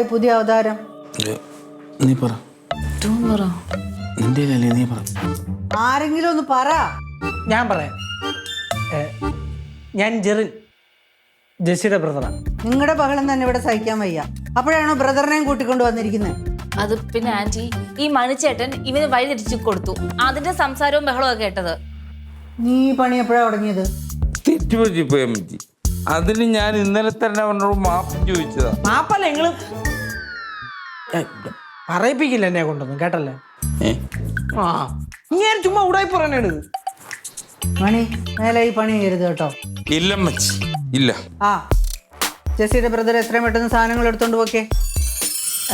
ഇതേതായി പുതിയ അവതാരം. നീ പറ. നിന്റെ അല്ലേ നീ പറ. ആരെങ്കിലും ഒന്ന് പറ. ഞാൻ പറയാം. ഏ, ഞാൻ ജെറിൻ ജെസ്സിയുടെ ബ്രദറാണ് നിങ്ങളുടെ ബഹളം തന്നെ ഇവിടെ സഹിക്കാൻ വയ്യ. അപ്പോഴാണോ ബ്രദറിനെയും കൂട്ടിക്കൊണ്ട് വന്നിരിക്കുന്നത് അത് പിന്നെ ആന്റി ഈ മണിച്ചേട്ടൻ ഇവന് വഴി തിരിച്ചു കൊടുത്തു. അതിന്റെ സംസാരവും ബഹളവും ഒക്കെ കേട്ടത്. നീ ഈ പണി എപ്പോഴാ തുടങ്ങിയത്? അമ്മച്ചി. അതിന് ഞാൻ ഇന്നലെ തന്നെ അവനോട് മാപ്പ് ചോദിച്ചതാ. മാപ്പല്ല നിങ്ങൾ ഏ, പറയിപ്പിക്കില്ല എന്നെ കൊണ്ടൊന്നും കേട്ടല്ലേ? ആ ഞാൻ ചുമ്മാ ഉടായി പറയാനാണ് ഇത് മണി മേലെ ഈ പണി ചെയ്യരുത് കേട്ടോ. ഇല്ല ഇല്ല. ആ ജെസ്സിയുടെ ബ്രദർ എത്രയും പെട്ടെന്ന് സാധനങ്ങൾ എടുത്തോണ്ട് പോക്കേ.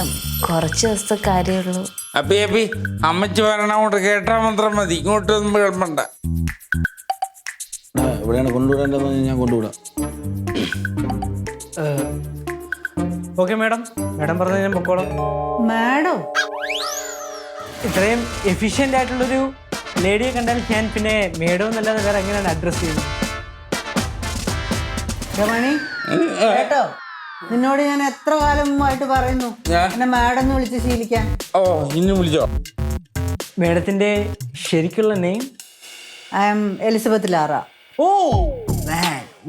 ഉം, കുറച്ച് ദിവസത്തെ കാര്യമുള്ളൂ അപ്പി അപ്പി അമ്മച്ചി പറയണ അങ്ങോട്ട് കേട്ടാ മാത്രം മതി ഇങ്ങോട്ടൊന്നും കേൾപ്പണ്ട. എവിടെയാണ് കൊണ്ടുവിടേണ്ടതെന്ന് ഞാൻ കൊണ്ടുവിടാം. ഓക്കെ മാഡം മാഡം പറഞ്ഞ ഞാൻ പൊക്കോളാം. മാഡോ ഇത്രയും എഫിഷ്യന്റ് ആയിട്ടുള്ളൊരു ലേഡിയെ കണ്ടാൽ ഞാൻ പിന്നെ മേഡം എന്നല്ലാതെ വേറെ എങ്ങനെയാണ് അഡ്രസ്സ് ചെയ്യുന്നത്? കേട്ടോ? നിന്നോട് ഞാൻ എത്ര കാലം മുമ്പായിട്ട് പറയുന്നു എന്നെ മാഡം എന്ന് വിളിച്ച് ശീലിക്കാൻ. ഓ വിളിച്ചോ? മേഡത്തിന്റെ ശരിക്കുള്ള name I am Elizabeth Lara oh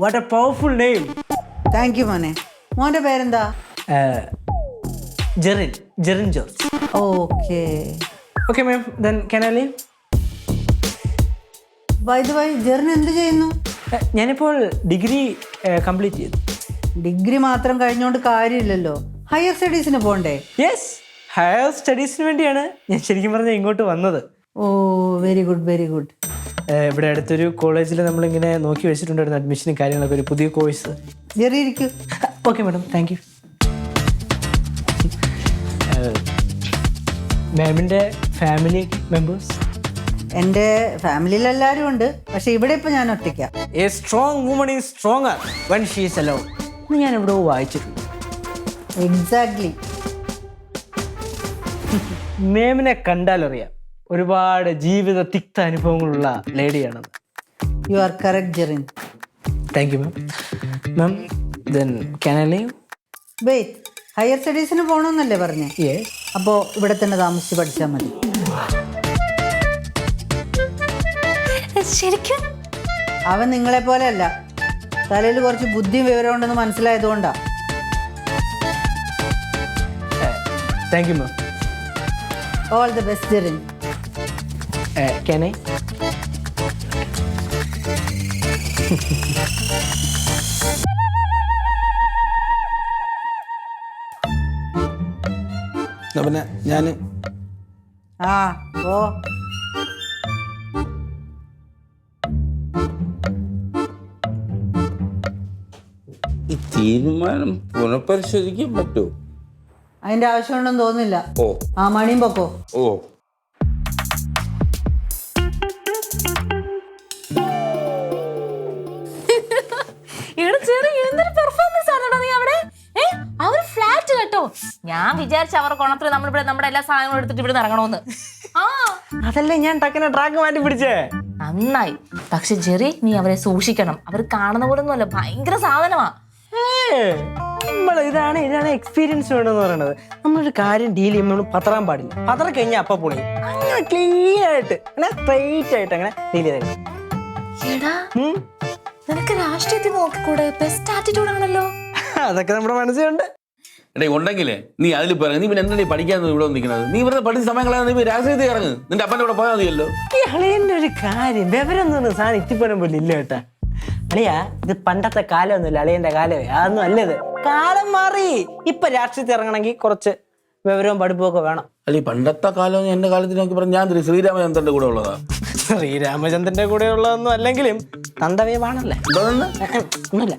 what a powerful name thank you മോനെ. മോന്റെ പേരെന്താ? Jerin Jerin George. Okay. Okay ma'am then can I I leave wait why Jerin എന്ത് ചെയ്യുന്നു? ഞാനിപ്പോൾ ഡിഗ്രി കംപ്ലീറ്റ് ചെയ്തു. ഡിഗ്രി മാത്രം കഴിഞ്ഞോണ്ട് കാര്യമില്ലല്ലോ. ഹയർ സ്റ്റഡീസിന് പോണ്ടേ? യെസ് ഹയർ സ്റ്റഡീസിന് വേണ്ടിയാണ് ഞാൻ ശരിക്കും പറഞ്ഞാൽ ഇങ്ങോട്ട് വന്നത്. Oh very good very good ഇവിടെ അടുത്തൊരു കോളേജിൽ നമ്മളിങ്ങനെ നോക്കി വെച്ചിട്ടുണ്ടായിരുന്നു അഡ്മിഷനും കാര്യങ്ങളൊക്കെ ഒരു പുതിയ കോഴ്സ് ജെറി ഇരിക്കൂ. ഓക്കെ മാഡം താങ്ക് യു മാമിന്റെ ഫാമിലി മെമ്പേഴ്സ് എന്റെ ഫാമിലിയിൽ എല്ലാവരും ഉണ്ട്. പക്ഷെ ഇവിടെ ഇപ്പൊ ഞാൻ ഒറ്റയ്ക്കാം. A strong woman is stronger when she's alone ഇന്ന് എന്ന് ഞാൻ എവിടെയോ വായിച്ചിട്ടുണ്ട്. എക്സാക്ട്ലി മാമിനെ കണ്ടാലറിയാം. ഒരുപാട് ജീവിത തിക്ത അനുഭവങ്ങളുള്ള ലേഡിയാണെന്ന് you are correct Jerin thank you ma'am ma'am then can I leave wait higher സ്റ്റഡീസിന് പോകണമെന്നല്ലേ പറഞ്ഞേ? യെസ് അപ്പോൾ ഇവിടെ തന്നെ താമസിച്ച് പഠിച്ചാൽ മതി. ശരിക്കും? അവൻ നിങ്ങളെ പോലെ അല്ല തലയിൽ കുറച്ച് ബുദ്ധിയും വിവരം ഉണ്ടെന്ന് മനസ്സിലായതുകൊണ്ടാ. Thank you ma'am all the best Jerin can I എന്നാ പിന്നെ ഞാൻ ആ ഓ ഈ തീരുമാനം പുനഃപരിശോധിക്കാൻ പറ്റുമോ അതിന്റെ ആവശ്യമുണ്ടെന്ന് തോന്നുന്നില്ല. ഓ. ആ മണിയും പൊക്കോ. ഓ. ഞാൻ വിചാരിച്ച അവർ കൊണത്തിൽ നമ്മൾ ഇവിടെ നമ്മുടെ എല്ലാ സാധനങ്ങളും എടുത്തിട്ട് ഇവിടെ ഇറങ്ങണമെന്ന് ആ. അതല്ലേ ഞാൻ ടക്കിനെ ട്രാക്ക് മാറ്റി പിടിച്ചേ? നന്നായി. പക്ഷെ ജെറി നീ അവരെ സൂക്ഷിക്കണം. അവർ കാണുന്ന പോലെ ഒന്നുമല്ല ഭയങ്കര സാധനമാ. നമ്മൾ ഇതാണ് ഇതാണ് എക്സ്പീരിയൻസ് വേണമെന്ന് പറയുന്നത് നമ്മളൊരു കാര്യം ഡീൽ ചെയ്യുമ്പോൾ പതറാൻ പാടില്ല. പതറ കഴിഞ്ഞാൽ അപ്പ പൊളി. അങ്ങനെ ക്ലീൻ ആയിട്ട് അങ്ങനെ സ്ട്രൈറ്റ് ആയിട്ട് അങ്ങനെ ഡീൽ ഉം. നിനക്ക് രാഷ്ട്രീയത്തിൽ നോക്കിക്കൂടെ? ബെസ്റ്റ് ആറ്റിറ്റ്യൂഡ് ആണല്ലോ. അതൊക്കെ നമ്മുടെ മനസ്സിലുണ്ട്. എടേ ഉണ്ടെങ്കിലേ നീ അതിൽ പറ നീ പിന്നെ എന്താ നീ പഠിക്കാൻ ഇവിടെ നിൽക്കുന്നത് നീ ഇവിടെ പഠിച്ച സമയങ്ങളാണ് നീ രാഷ്ട്രീയത്തിൽ ഇറങ്ങ്. നിന്റെ അപ്പന്റെ കൂടെ പോയാൽ മതിയല്ലോ. ഈ അളിയന്റെ ഒരു കാര്യം വിവരം പറഞ്ഞ സാധനം ഇത്തിപ്പോലും പോലും ഇല്ല കേട്ടാ. അളിയാ ഇത് പണ്ടത്തെ കാലമൊന്നുമില്ല അളിയന്റെ കാലമേ. അതൊന്നും അല്ലത്. കാലം മാറി. ഇപ്പൊ രാഷ്ട്രീയത്തിൽ ഇറങ്ങണമെങ്കിൽ കുറച്ച് വിവരവും പഠിപ്പും ഒക്കെ വേണം. അല്ലെ പണ്ടത്തെ കാലം എന്റെ കാലത്തിൽ നോക്കി പറഞ്ഞു ഞാൻ ശ്രീരാമചന്ദ്രന്റെ കൂടെ ഉള്ളതാ? ശ്രീരാമചന്ദ്രന്റെ കൂടെയുള്ളതൊന്നും അല്ലെങ്കിലും തന്തവേവാണല്ലേ എന്തോന്ന് ഒന്നുമില്ല.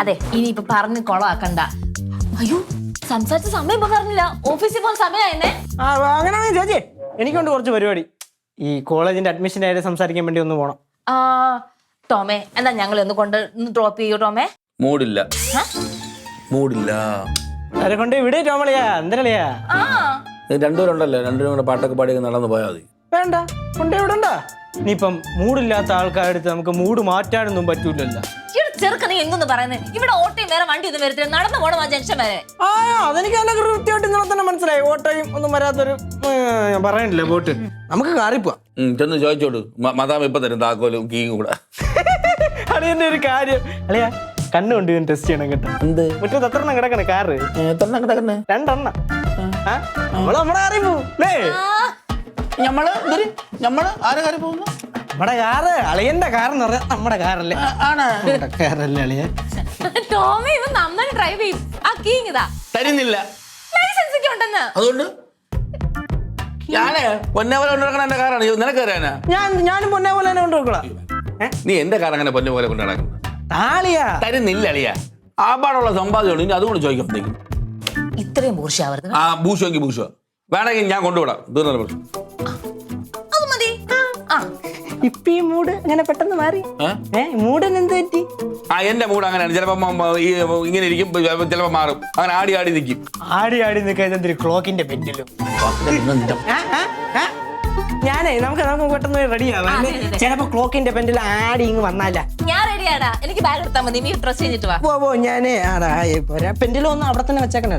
അതെ ഇനിയിപ്പൊ പറഞ്ഞ് കൊളമാക്കണ്ട. അയ്യോ സംസാരിച്ച സമയം ഇപ്പൊ പറഞ്ഞില്ല. ഓഫീസിൽ പോകാൻ സമയമായിരുന്നേ ആ അങ്ങനെയാണെങ്കിൽ ചേച്ചി എനിക്കുണ്ട് കുറച്ച് പരിപാടി. ഈ കോളേജിന്റെ അഡ്മിഷൻ ആയിട്ട് സംസാരിക്കാൻ വേണ്ടി ഒന്ന് പോണം. ആ ടോമേ എന്നാ ഞങ്ങൾ ഒന്ന് കൊണ്ട് ഡ്രോപ്പ് ചെയ്യൂ ടോമേ. മൂടില്ല. മൂടില്ല. അവരെ കൊണ്ട് ഇവിടെ ടോമളിയാ എന്തരളിയാ? ആ. ഇത് രണ്ടുപേരുണ്ടല്ലോ? രണ്ടുപേരും കൂടെ പാട്ടൊക്കെ പാടിയൊക്കെ നടന്നു പോയാൽ മതി. വേണ്ട കൊണ്ട് ഇവിടെ ഉണ്ടാ? ഇനിയിപ്പം മൂടില്ലാത്ത ആൾക്കാരെടുത്ത് നമുക്ക് മൂട് മാറ്റാനൊന്നും പറ്റൂലല്ലോ. ചെറുക്ക നീ എന്തെന്ന് പറയുന്നത് ഇവിടെ ഓട്ടയും വേറെ വണ്ടി ഒന്നും വരത്തില്ല. നടന്നു പോണം ആ ജംഗ്ഷൻ വരെ. ആ അതെനിക്ക് നല്ല കൃത്യമായിട്ട് ഇന്നലെ തന്നെ മനസ്സിലായി. ഓട്ടോയും ഒന്നും വരാത്തൊരു ഞാൻ പറയണില്ല. പോട്ട്. നമുക്ക് കാറി പോവാം. ഉം, ചെന്ന് ചോദിച്ചോട് മ- മതാം ഇപ്പൊ തരും താക്കോലും കീയും കൂടെ. അളിയന്റെ ഒരു കാര്യം. അളിയാ കണ്ണുകൊണ്ട് ഞാൻ ടെസ്റ്റ് ചെയ്യണം കേട്ടോ. എന്ത്? മുറ്റത്ത് എത്ര എണ്ണം കിടക്കണേ കാറ്? എത്ര കിടക്കുന്നേ രണ്ടെണ്ണം? നമ്മൾ നമ്മുടെ കാറിൽ പോവും. എന്തൊരു ഞമ്മൾ ആരെ കാര്യം പോകുന്നു? നമ്മുടെ കാറ് അളിയന്റെ കാർ എന്ന് പറഞ്ഞാൽ നമ്മുടെ കാറല്ലേ ആണ്. നമ്മുടെ കാറല്ലേ അളിയ ടോമി ഇവൻ നന്നായി ഡ്രൈവ് ചെയ്യും. ആ കീങ് ഇതാ തരുന്നില്ല. ലൈസൻസ് ഒക്കെ ഉണ്ടെന്ന്. അതുകൊണ്ട്? ഞാനേ പൊന്നേപോലെ കൊണ്ടുനടക്കണ എന്റെ കാറാണ് നിനക്ക് അറിയാനാ ഞാൻ ഞാനും പൊന്നെ പോലെ തന്നെ കൊണ്ടുപോയിക്കോളാം? നീ എന്റെ കാർ അങ്ങനെ പൊന്നെ പോലെ കൊണ്ടു നടക്കുന്നത് താളിയാ. തരുന്നില്ല അളിയ. ആപാടുള്ള പാടുള്ള സമ്പാദ്യമുണ്ട് ഇനി അതുകൊണ്ട് ചോദിക്കാം ഇത്രയും ബൂർഷാവരുത് ആ ഭൂഷോങ്കി ഭൂഷോ വേണമെങ്കിൽ ഞാൻ കൊണ്ടുവിടാം. തീർന്നല്ലോ. ഇപ്പൊ ഈ മൂഡ് അങ്ങനെ പെട്ടെന്ന് മാറി. മൂഡ് മൂഡിന് എന്ത് പറ്റി? ആ എന്റെ മൂഡ് അങ്ങനെയാണ്. ചിലപ്പോ ഈ ഇങ്ങനെ ഇരിക്കും ചിലപ്പോ മാറും. അങ്ങനെ ആടി ആടി നിൽക്കും ആടി ആടി നിൽക്കാൻ ക്ലോക്കിന്റെ പെൻഡിലും. ഞാനേ നമുക്ക് നമുക്ക് പെട്ടെന്ന് റെഡി ആവാം. അതെ, അതെ. ചിലപ്പോ ക്ലോക്കിന്റെ പെൻഡിൽ ആടി ഇങ്ങ് വന്നാല. ഞാൻ റെഡിയാടാ എനിക്ക് ബാഗ് എടുത്താൽ മതി. നീ ഡ്രസ് ചെയ്തിട്ട് വാ. ഓ ഞാനേ ആടാ പെന്റിലൊന്നും പെൻഡിലും ഒന്ന് അവിടെ തന്നെ വെച്ചേക്കണ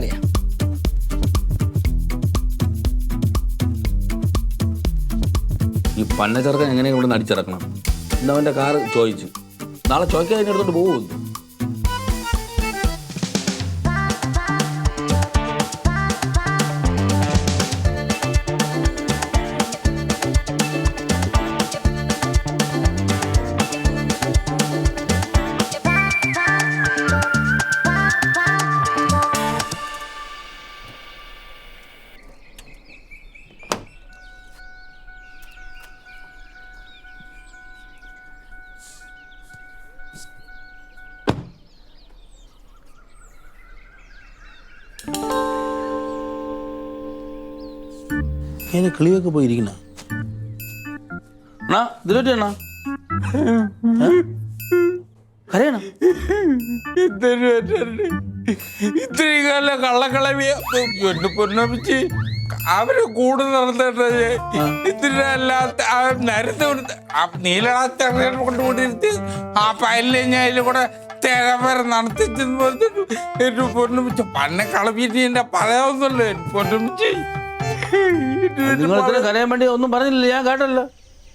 അറിയാ ഈ പന്ന ചെറുക്കൻ എങ്ങനെ ഇവിടെ നടിച്ചിറക്കണം ഇന്ന് അവന്റെ കാറ് ചോദിച്ചു. നാളെ ചോദിക്കാതെ അതിന്റെ അടുത്തോട്ട് ഏത് കിളിയൊക്കെ പോയിരിക്കണ അണ്ണാ ഇതിലോട്ട് അണ്ണാ കരയണം? ഇത്രയും കാലം കള്ളക്കളവിയ എന്നെ പൊന്നപ്പിച്ച് അവർ കൂടെ നടന്നിട്ടത് ഇതിനല്ലാത്ത ആ നരത്തെ കൊണ്ടുകൊണ്ടിരുത്തി പയലിലെ ഞാൻ അതിൽ കൂടെ തേരവര നടത്തിച്ചെന്ന് പറഞ്ഞിട്ട് പൊന്നപ്പിച്ച് പന്നെ കളവിയിട്ട് എന്റെ പറയാവുന്നല്ലോ പൊന്നപ്പിച്ച്. നിങ്ങൾ ഇത്രയും കരയാൻ വേണ്ടി ഒന്നും പറഞ്ഞില്ല ഞാൻ കേട്ടല്ലോ.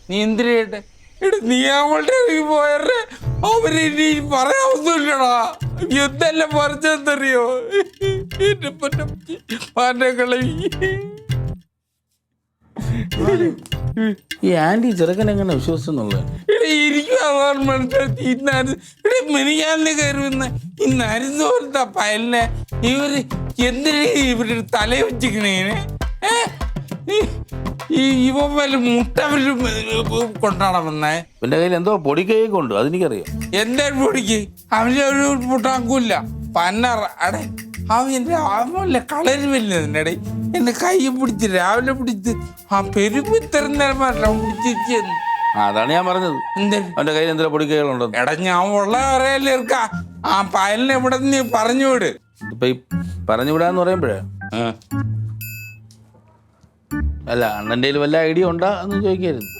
നീ എന്തിനേട്ടെ എടാ നീ അവളുടെ ഇടയിൽ പോയറെ അവർ ഇനി പറയാവുന്നില്ലടാ എന്തെല്ലാം പറഞ്ഞെന്നറിയോ എന്റെ പൊന്നപ്പച്ചി പാന്റെ കളവി ഈ ആന്റി ചെറുക്കൻ എങ്ങനെ അതാണ് മനസ്സിലാക്കി ഇന്നാര് ഇവിടെ കയറുന്ന പോലത്തെ പയലിനെ ഇവർ എന്തിനാ ഇവർ തല വെച്ചിക്കണേന് ഏ? ഈ- ഇവ വല്ല മുട്ട കൊണ്ടാണ് വന്നേ. എന്റെ കയ്യിൽ എന്തോ പൊടിക്കൈയൊക്കെ ഉണ്ട് അതെനിക്കറിയാം. എന്റെ പൊടിക്ക്? അവന് ഒരു മുട്ടാക്കൂല പന്നറ. അടെ എന്റെ അവല്ല കളരി വരുന്നതിന്റെ എന്നെ കൈ പിടിച്ച് രാവിലെ പിടിച്ച് ആ പെരുപ്പ് ഇത്തരം നേരം അവൻ പിടിച്ചിരിക്കുന്നു അതാണ് ഞാൻ പറഞ്ഞത്. അവന്റെ കയ്യിൽ എന്തോ പൊടിക്കൈകളുണ്ടോ. എടാ ഞാൻ ഉള്ള അറിയാലേ ഇർക്ക ആ പയലിനെ ഇവിടെ നീ പറഞ്ഞു വിട് ഇപ്പൊ ഈ പറഞ്ഞു വിടാന്ന് പറയുമ്പോഴേ അല്ല അണ്ണന്റെ വല്ല ഐഡിയ ഉണ്ടാ എന്ന് ചോദിക്കായിരുന്നു.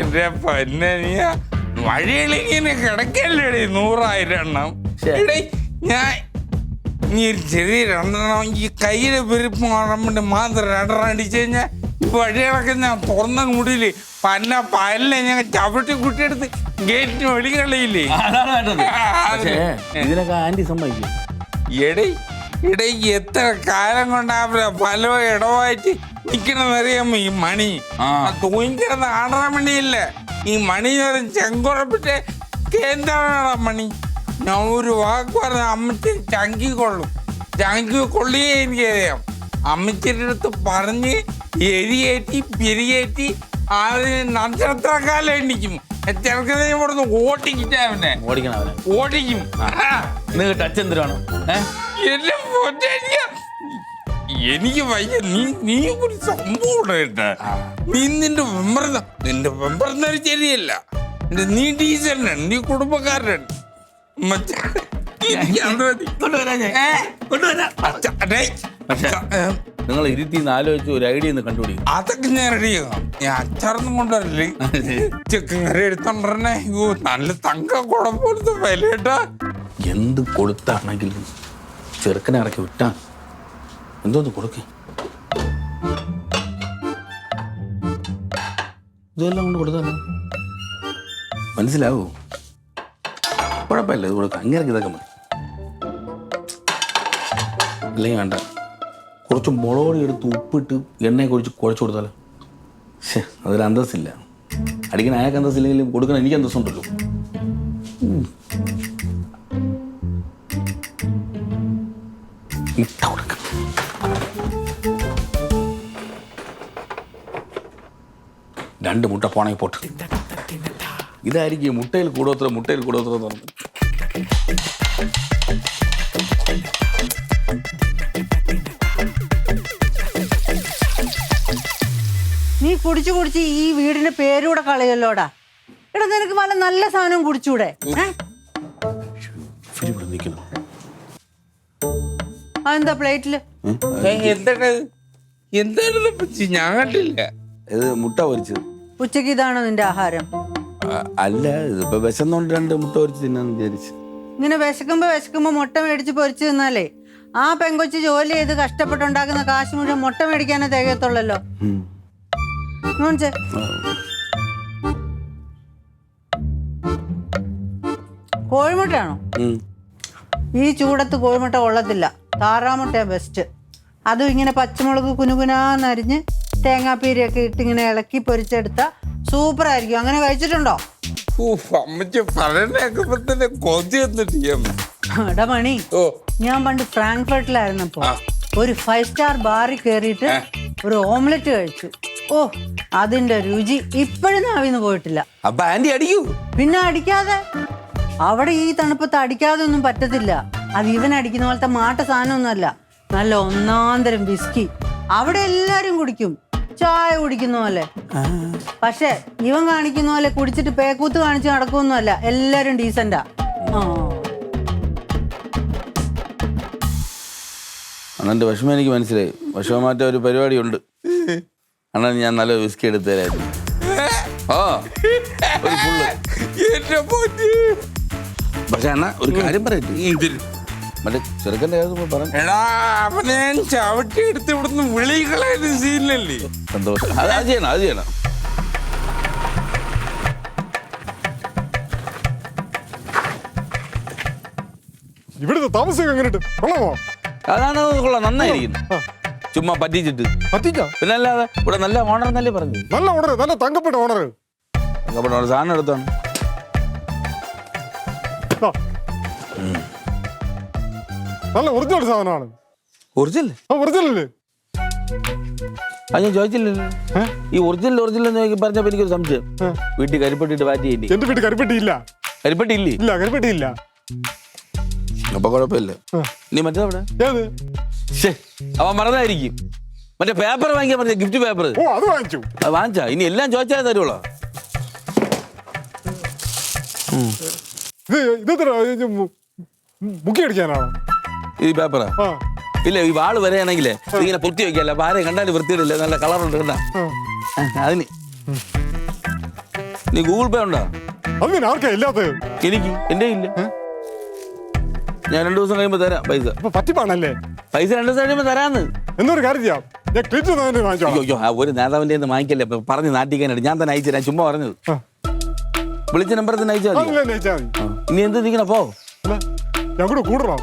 എന്റെ പൊന്നെ നീ വഴികളിങ്ങനെ കിടക്കല്ലേ നൂറായിരം എണ്ണം. ഞാൻ നീ ചെറിയ രണ്ടെണ്ണം ഈ കയ്യിലെ പെരുപ്പ് കാണുമ്പോൾ മാത്രം രണ്ടെണ്ണം അടിച്ചു കഴിഞ്ഞാൽ വഴികളൊക്കെ ഞാൻ തുറന്ന മുടിയിൽ പന്ന പല്ലെ ഞങ്ങൾ ചവിട്ടി കുട്ടിയെടുത്ത് ഗേറ്റിന് പക്ഷേ ഇതിനൊക്കെ ആന്റി സമ്മതിക്കും. എടേ എടേ എത്ര കാലം കൊണ്ടാ പല ഇടവായിട്ട് നിക്കണെന്നറിയാമോ ഈ മണി. തൂങ്ങിക്കിടന്ന് ആടാൻ മണിയില്ല? ഈ മണി ചെങ്കുറപ്പിട്ട് കേന്ദ്രമാണ് മണി? ഞാൻ ഒരു വാക്ക് പറഞ്ഞ അമ്മച്ചി ചങ്കി കൊള്ളും ചങ്കി കൊള്ളിയേ എനിക്കറിയാം. അമ്മച്ചിയുടെ അടുത്ത് പറഞ്ഞ് എരിയേറ്റി പിരിയേറ്റി അതിന് നക്ഷത്രക്കാലം എണ്ണിക്കും. ചെറുക്കനെ ഇവിടുന്ന് ഓട്ടിക്കിട്ടേ അവനെ. ഓടിക്കണം ഓടിക്കും. നിങ്ങൾ ടച്ച് എന്തിനാണ് എന്നെ. എനിക്ക് വയ്യ. നീ നീ ഒരു സംഭവം നീ നിന്റെ വെമ്പറന്ന നിന്റെ വെമ്പറന്നൊരു ശരിയല്ല. നീ ടീച്ചറിനാണ് നീ കുടുംബക്കാരനാണ് നിങ്ങൾ ഇരുത്തി ആലോചിച്ച് ഒരു ഐഡിയ ഒന്ന് കണ്ടുപിടിക്കും. അതൊക്കെ ഞാൻ റെഡിയാക്കാം ഞാൻ അച്ചാറൊന്നും കൊണ്ടുവരില്ലേ? ചിക്കൻ കറി എടുത്തോണ്ടേ അയ്യോ നല്ല തങ്ക കുളം പോലത്തെ വിലയിട്ടാ എന്ത് കൊടുത്താണെങ്കിലും ചെറുക്കനെ ഇറക്കി വിട്ടാ. എന്തോന്ന് കൊടുക്ക? ഇതെല്ലാം കൊണ്ട് കൊടുത്താലോ? മനസ്സിലാവൂ? കുഴപ്പമില്ല ഇത് കൊടുക്കാം അങ്ങനെ ഇതൊക്കെ മതി. അല്ലെങ്കിൽ വേണ്ട. കുറച്ച് മുളകോടി എടുത്ത് ഉപ്പിട്ട് എണ്ണയെ കുറിച്ച് കുഴച്ച് കൊടുത്താലോ? ശേ അതൊരു അന്തസ്സില്ല. അടിക്കണ അയാൾക്ക് അന്തസ്സില്ലെങ്കിലും കൊടുക്കണം എനിക്ക് അന്തസ്സുണ്ടല്ലോ. ഇട്ട രണ്ട് മുട്ട പോണെങ്കിൽ പോട്ട്. ഇതായിരിക്കും മുട്ടയിൽ കൂടോത്ര മുട്ടയിൽ കൂടോത്ര എന്ന് നീ കുടിച്ചു കുടിച്ച് ഈ വീടിന്റെ പേരൂടെ കളയല്ലോടാ. എടാ നിനക്ക് വല്ല നല്ല സാധനം കുടിച്ചൂടെ? ഏ? അതെന്താ പ്ലേറ്റിൽ എന്താണ്? എന്താണ് പറ്റി? ഞാൻ കണ്ടില്ല. ഇത് മുട്ട പൊരിച്ചത്. ഉച്ചയ്ക്ക് ഇതാണോ നിന്റെ ആഹാരം? അല്ല ഇതിപ്പോ വിശന്നോണ്ട് രണ്ട് മുട്ട പൊരിച്ച് തിന്നാന്ന് വിചാരിച്ചു. ഇങ്ങനെ വിശക്കുമ്പോ വിശക്കുമ്പോ മുട്ട മേടിച്ച് പൊരിച്ചു തിന്നാലേ ആ പെങ്കൊച്ച് ജോലി ചെയ്ത് കഷ്ടപ്പെട്ടുണ്ടാക്കുന്ന കാശ് മുഴുവൻ മുട്ട മേടിക്കാനേ തികയത്തുള്ളല്ലോ. കോഴിമുട്ടാണോ കോഴിമുട്ടയാണോ. ഈ ചൂടത്ത് കോഴിമുട്ട കൊള്ളത്തില്ല. താറാമുട്ട ബെസ്റ്റ് അതും ഇങ്ങനെ പച്ചമുളക് കുനുകുനാന്നരിഞ്ഞ് തേങ്ങാപ്പീരിയൊക്കെ ഇട്ട് ഇങ്ങനെ ഇളക്കി പൊരിച്ചെടുത്ത സൂപ്പർ ആയിരിക്കും. അങ്ങനെ കഴിച്ചിട്ടുണ്ടോ? എടാ മണി ഓ. ഞാൻ പണ്ട് ഫ്രാങ്ക്ഫർട്ടിലായിരുന്നപ്പോ ഒരു ഫൈവ് സ്റ്റാർ ബാറിൽ കയറിയിട്ട് ഒരു ഓംലെറ്റ് കഴിച്ചു. ഓ അതിന്റെ രുചി ഇപ്പോഴും നാവിന്ന് പോയിട്ടില്ല. അപ്പൊ ആന്റി അടിക്കൂ. പിന്നെ അടിക്കാതെ? അവിടെ ഈ തണുപ്പത്ത് അടിക്കാതെ ഒന്നും പറ്റത്തില്ല. അത് ഇവൻ അടിക്കുന്ന പോലത്തെ മാട്ട സാധനമൊന്നുമല്ല. നല്ല ഒന്നാന്തരം വിസ്കി അവിടെ എല്ലാരും കുടിക്കും. ചായ കുടിക്കുന്ന പോലെ. പക്ഷെ ഇവൻ കാണിക്കുന്ന പോലെ കുടിച്ചിട്ട് പേക്കൂത്ത് കാണിച്ച് നടക്കുമൊന്നുമല്ല എല്ലാരും ഡീസന്റാ ആ. അണ്ണന്റെ വിഷമം എനിക്ക് മനസ്സിലായി. വിഷമം മാറ്റ ഒരു പരിപാടിയുണ്ട്. അണ്ണൻ ഞാൻ നല്ല വിസ്കി എടുത്തു തരായിരുന്നു ഓ ഒരു ഫുള്ള് എന്റെ പൊന്നി. പക്ഷെ അണ്ണ ഒരു കാര്യം പറയട്ടെ. എന്തിന്? മറ്റേ ചെറുക്കന്റെ കാര്യം പറഞ്ഞു എടാ അവനെ ഞാൻ ചവിട്ടി എടുത്ത് ഇവിടുന്ന് വിളികളായിരുന്നു സീനിലല്ലേ? സന്തോഷം. അത് അത്. ചെയ്യണം അത് ചെയ്യണം. ഇവിടുത്തെ താമസം എങ്ങനെയുണ്ട്? കൊള്ളാമോ? അതാണ് കൊള്ളാം നന്നായിരിക്കുന്നു ചുമ്മാ പറ്റിച്ചിട്ട്. പറ്റിച്ചോ? പിന്നെ അല്ലാതെ ഇവിടെ നല്ല ഓണർ എന്നല്ലേ പറഞ്ഞു നല്ല ഓണർ നല്ല തങ്കപ്പെട്ട ഓണർ തങ്കപ്പെട്ട ഓണർ സാധനം എടുത്താണ്. നല്ല ഒറിജിനൽ സാധനമാണ്. ഒറിജിനൽ ആ ഒറിജിനൽ അല്ലേ അത് ഞാൻ ചോദിച്ചില്ലല്ലോ. ഈ ഒറിജിനൽ ഒറിജിനൽ എന്ന് ചോദിക്കും പറഞ്ഞപ്പോ എനിക്കൊരു സംശയം? വീട്ടിൽ കരിപ്പെട്ടിട്ട് മാറ്റി ഇനി എന്റെ വീട്ടിൽ കരിപ്പെട്ടിയില്ല. കരിപ്പെട്ടി ഇല്ലേ ഇല്ല കരിപ്പെട്ടിയില്ല. അപ്പൊ കുഴപ്പമില്ല. നീ മറ്റേ അവൻ മറന്നായിരിക്കും മറ്റേ പേപ്പർ വാങ്ങിക്കാൻ പറഞ്ഞ ഗിഫ്റ്റ് പേപ്പർ ഓ അത് വാങ്ങിച്ചു. അത് വാങ്ങിച്ചാ? ഇനി എല്ലാം ചോദിച്ചാൽ തരുള്ളോ ഇതെത്ര ബുക്ക് അടിക്കാനാണോ? ഈ പേപ്പറാ ആ? ഇല്ല ഈ വാൾ വരെയാണെങ്കിലേ ഇങ്ങനെ പൊത്തി വെക്കല്ല ഭാര്യ കണ്ടാലും വൃത്തിയിടില്ല നല്ല കളറുണ്ട് കണ്ടാ? അതിന്. നീ ഗൂഗിൾ പേ ഉണ്ടോ? ആർക്കാ? ഇല്ലാത്തത് എനിക്ക്. എന്റെ ഇല്ല. ഞാൻ രണ്ടു ദിവസം കഴിയുമ്പോ തരാം പൈസ. പറ്റിപ്പാണല്ലേ? പൈസ രണ്ടു ദിവസം കഴിയുമ്പോ തരാന്ന്. എന്നൊരു കാര്യം ചെയ്യാം. അയ്യോ ഒരു നേതാവിന്റെ വാങ്ങിക്കല്ലേ? പറഞ്ഞ് നാട്ടിക്കാനായിട്ട്. ഞാൻ തന്നെ അയച്ചു തരാം. ചുമ്മാ പറഞ്ഞത്. വിളിച്ച നമ്പർ തന്നെ അയച്ചാൽ മതി. ഇനി എന്ത് നീക്കണ? പോ. അതങ്ങനെ ഞാൻ കൂടെ കൂടണം?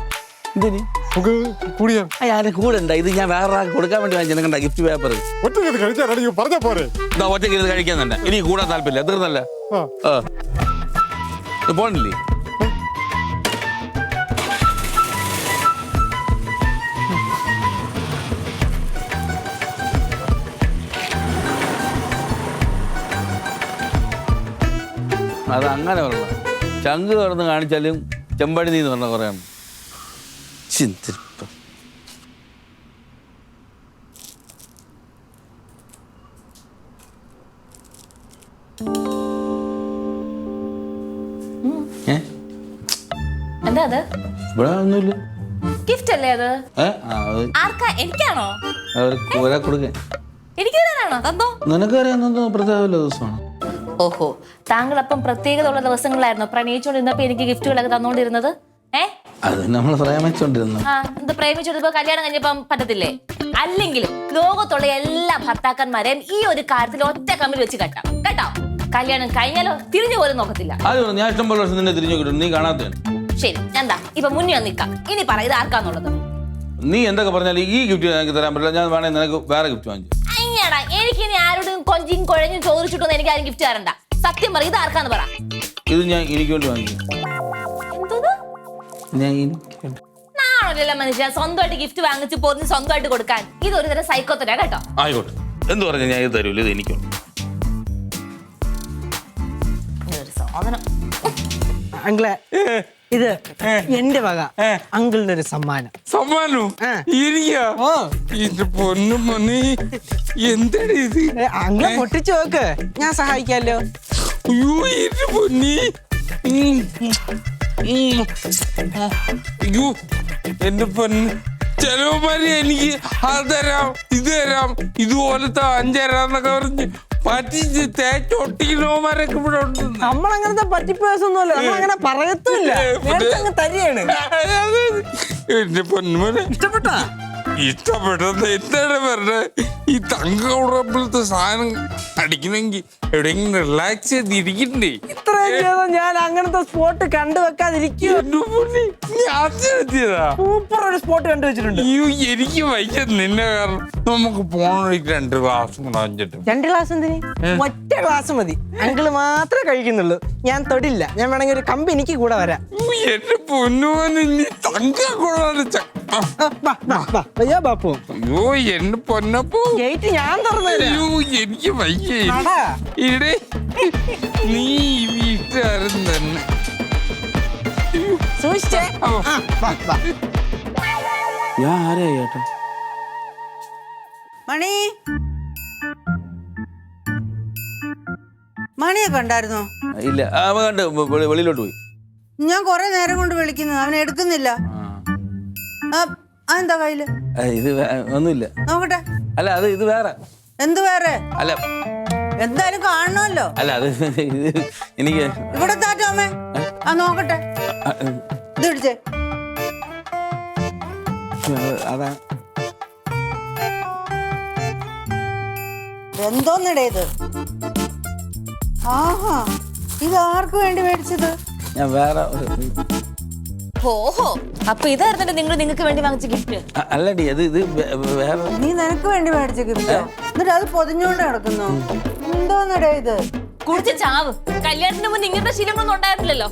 എന്തിന്? നമുക്ക് കൂടിയാ. ഞാൻ കൂടെ ഉണ്ട് ഇത് ഞാൻ വേറെ ആൾക്ക് കൊടുക്കാൻ വേണ്ടി ഗിഫ്റ്റ് പേപ്പർ ഒറ്റയ്ക്ക് പറഞ്ഞാ പോരെ. ഇതാ ഒറ്റയ്ക്ക് ഇത് കഴിക്കാൻ തന്നെ എനിക്ക് കൂടാൻ താല്പര്യമില്ല. തീർന്നല്ല ആ. ആ. ഇത് പോണില്ലേ? അത് അങ്ങനെ പറയണം ചങ്ക് തുറന്ന് കാണിച്ചാലും ചെമ്പടി നീന്ന് പറഞ്ഞ കുറേ ചിന്തിപ്പം എന്താ അത്? ഇവിടെ ഒന്നുമില്ല ഗിഫ്റ്റ് അല്ലേ അത്? ഏ? ആ അത് ആർക്കാ? എനിക്കാണോ? അവർക്ക് ഒരാ കൊടുക്കാൻ. എനിക്ക് തരാനാണോ? തന്നോ? നിനക്കറിയാവുന്ന പ്രത്യേകമല്ല ദിവസമാണ്. ഓഹോ. താങ്കൾ അപ്പം പ്രത്യേകത ഉള്ള ദിവസങ്ങളായിരുന്നു പ്രണയിച്ചുകൊണ്ടിരുന്നപ്പോ എനിക്ക് ഗിഫ്റ്റുകളൊക്കെ തന്നോണ്ടിരുന്നത്? ഏ? അത് നമ്മൾ പ്രേമിച്ചോണ്ടിരുന്നു. ആ എന്ത് പ്രേമിച്ചോണ്ടിപ്പോ കല്യാണം കഴിഞ്ഞപ്പം പറ്റത്തില്ലേ? അല്ലെങ്കിൽ ലോകത്തുള്ള എല്ലാ ഭർത്താക്കന്മാരെയും ഈ ഒരു കാര്യത്തിൽ ഒറ്റ കമ്മിൽ വെച്ച് കെട്ടാം. കേട്ടോ? കല്യാണം കഴിഞ്ഞാലോ തിരിഞ്ഞു പോലും നോക്കത്തില്ല. അത് ഞാൻ ഇഷ്ടം പോലെ വർഷം നിന്നെ തിരിഞ്ഞു കിട്ടും. നീ കാണാത്ത ശരി എന്താ? ഇപ്പൊ മുന്നേ വന്ന് നിക്കാം ഇനി പറ ഇത് ആർക്കാന്നുള്ളത്? നീ എന്തൊക്കെ പറഞ്ഞാലും ഈ ഗിഫ്റ്റ് എനിക്ക് തരാൻ പറ്റില്ല. ഞാൻ വേണമെങ്കിൽ നിനക്ക് വേറെ ഗിഫ്റ്റ് വാങ്ങിച്ചു അയ്യടാ എനിക്ക് ഇനി ആരോടും കൊഞ്ചിയും കുഴഞ്ഞും ചോദിച്ചിട്ടൊന്നും എനിക്ക് ആരും ഗിഫ്റ്റ് തരണ്ട. സത്യം പറ ഇത് ആർക്കാന്ന് പറ? ഇത് ഞാൻ എനിക്ക് വേണ്ടി വാങ്ങിച്ചു ഞാൻ. നാണല്ലോ മനുഷ്യ സ്വന്തമായിട്ട് ഗിഫ്റ്റ് വാങ്ങിച്ച് പോന്ന് സ്വന്തമായിട്ട് കൊടുക്കാൻ. ഇത് ഒരു തരം സൈക്കോത്തരാ കേട്ടോ. ആയിക്കോട്ടെ. എന്ത് പറഞ്ഞു ഞാൻ ഇത് തരൂല ഇത് എനിക്കുണ്ട് ഇതൊരു സാധനം. അങ്കിളെ ഇത് എന്റെ വക. അങ്കിളിന്റെ ഒരു സമ്മാനം. സമ്മാനം? പൊന്നു എന്താണ് ഇത്? അങ്കിളെ പൊട്ടിച്ചു നോക്ക്. ഞാൻ സഹായിക്കാലോ. അയ്യോ എന്റെ പൊന്നി. അയ്യോ എന്റെ പൊന്ന്. ചെലവന്മാര് എനിക്ക് അത് തരാം ഇത് തരാം ഇതുപോലത്തെ അഞ്ചരാന്നൊക്കെ പറഞ്ഞ് പറ്റിച്ച് തേച്ചൊട്ടിക്കുന്നവന്മാരൊക്കെ ഇവിടെ ഉണ്ട്. നമ്മളങ്ങനത്തെ പറ്റിപ്പ് കേസൊന്നുമല്ല നമ്മളങ്ങനെ പറയത്തുമില്ല. തരികയാണ്. ഇഷ്ടപ്പെട്ടാ? ഇഷ്ടപ്പെട്ടത് എന്താണ് പറഞ്ഞത് ഈ തങ്ക ഉറപ്പിലത്തെ സാധനം അടിക്കണമെങ്കിൽ എവിടെയെങ്കിലും റിലാക്സ് ചെയ്തിരിക്കണ്ടേ? ഇത്രയും ചെയ്തോ? ഞാൻ അങ്ങനത്തെ സ്പോട്ട് കണ്ടു വെക്കാതിരിക്കും. സൂപ്പർ ഒരു സ്പോട്ട് അയ്യോ എനിക്ക് വയ്യ നിന്നെ കാരണം നമുക്ക് പോണ രണ്ട് ഗ്ലാസ് കൂടെ അഞ്ചിട്ട്. രണ്ട് ഗ്ലാസ് എന്തിന്? ഒറ്റ ഗ്ലാസ് മതി. അങ്കിൾ മാത്രമേ കഴിക്കുന്നുള്ളൂ. ഞാൻ തൊടില്ല. ഞാൻ വേണമെങ്കിൽ ഒരു കമ്പി എനിക്ക് കൂടെ വരാം. എന്റെ പൊന്നുമോനെ നീ തങ്ക കൊള്ളാണ് ച- ആ, ആ, ബാ, ബാ, ബാ. അയ്യോ ബാപ്പു. അയ്യോ എന്റെ പൊന്നപ്പോ. ഗേറ്റ് ഞാൻ തുറന്നു തരാം അയ്യോ എനിക്ക് വയ്യ. അടാ. ഇടേ നീ ഈ വീട്ടുകാരൻ തന്നെ. സൂക്ഷിച്ചേ. ഓ. ആ, ബാ, ബാ. ഞാൻ ചേട്ടാ? മണി. മണിയെ കണ്ടായിരുന്നോ? ഇല്ല അവൻ കണ്ട് വെളി- വെളിയിലോട്ട് പോയി. ഞാൻ കുറെ നേരം കൊണ്ട് വിളിക്കുന്നു അവൻ എടുക്കുന്നില്ല. ആ, അതെന്താ കയ്യിൽ? ആ, ഇത് വേ- ഒന്നുമില്ല. നോക്കട്ടെ. അല്ല അത് ഇത് വേറെ. എന്ത് വേറെ? അല്ല. എന്തായാലും കാണണമല്ലോ. അല്ല അത് ഇത് എനിക്ക് ഇവിടെ താറ്റോമേ ആ നോക്കട്ടെ. ആ, ഇത് വിളിച്ചേ. അതാ. എന്തോന്നിടേ ഇത്? ആഹാ ഇത് ആർക്ക് വേണ്ടി മേടിച്ചത്? ഞാൻ വേറെ ഓഹോ അപ്പൊ ഇതായിരുന്നല്ലേ നിങ്ങൾ നിങ്ങൾക്ക് വേണ്ടി വാങ്ങിച്ച ഗിഫ്റ്റ് അല്ലടി അത് ഇത് വേറെ നീ നിനക്ക് വേണ്ടി മേടിച്ച ഗിഫ്റ്റോ എന്നിട്ട് അത് പൊതിഞ്ഞോണ്ട് കിടക്കുന്നു എന്തോന്നിടേ ഇത്? കുടിച്ച് ചാവ്. കല്യാണത്തിന് ശീലങ്ങളൊന്നും ഉണ്ടായിരുന്നില്ലല്ലോ.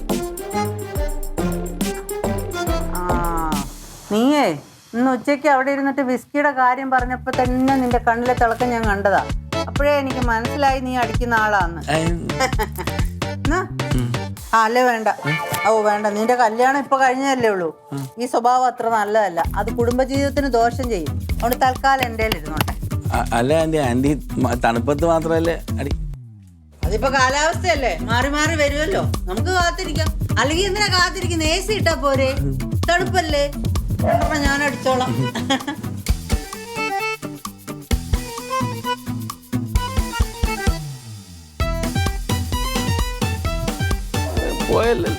ആ നീയേ ഇന്ന് ഉച്ചയ്ക്ക് അവിടെ ഇരുന്നിട്ട് വിസ്കിയുടെ കാര്യം പറഞ്ഞപ്പോ തന്നെ നിന്റെ കണ്ണിലെ തിളക്കം ഞാൻ കണ്ടതാ. അപ്പോഴേ എനിക്ക് മനസ്സിലായി നീ അടിക്കുന്ന ആളാന്ന്. ആ? അല്ലേ വേണ്ട. ഓ വേണ്ട. നിന്റെ കല്യാണം ഇപ്പൊ കഴിഞ്ഞതല്ലേ ഉള്ളൂ. ഈ സ്വഭാവം അത്ര നല്ലതല്ല. അത് കുടുംബജീവിതത്തിന് ദോഷം ചെയ്യും. അതുകൊണ്ട് തൽക്കാലം എന്റെ ഇരുന്നോട്ടെ. അല്ല ആന്റി ആന്റി തണുപ്പത്ത് മാത്രല്ലേ അടി അതിപ്പോ കാലാവസ്ഥയല്ലേ? മാറി മാറി വരുമല്ലോ. നമുക്ക് കാത്തിരിക്കാം. അല്ലെങ്കിൽ എന്തിനാ കാത്തിരിക്കുന്ന? എ സി ഇട്ടാ പോരെ. തണുപ്പല്ലേ? ഞാൻ അടിച്ചോളാം. പോയല്ലോ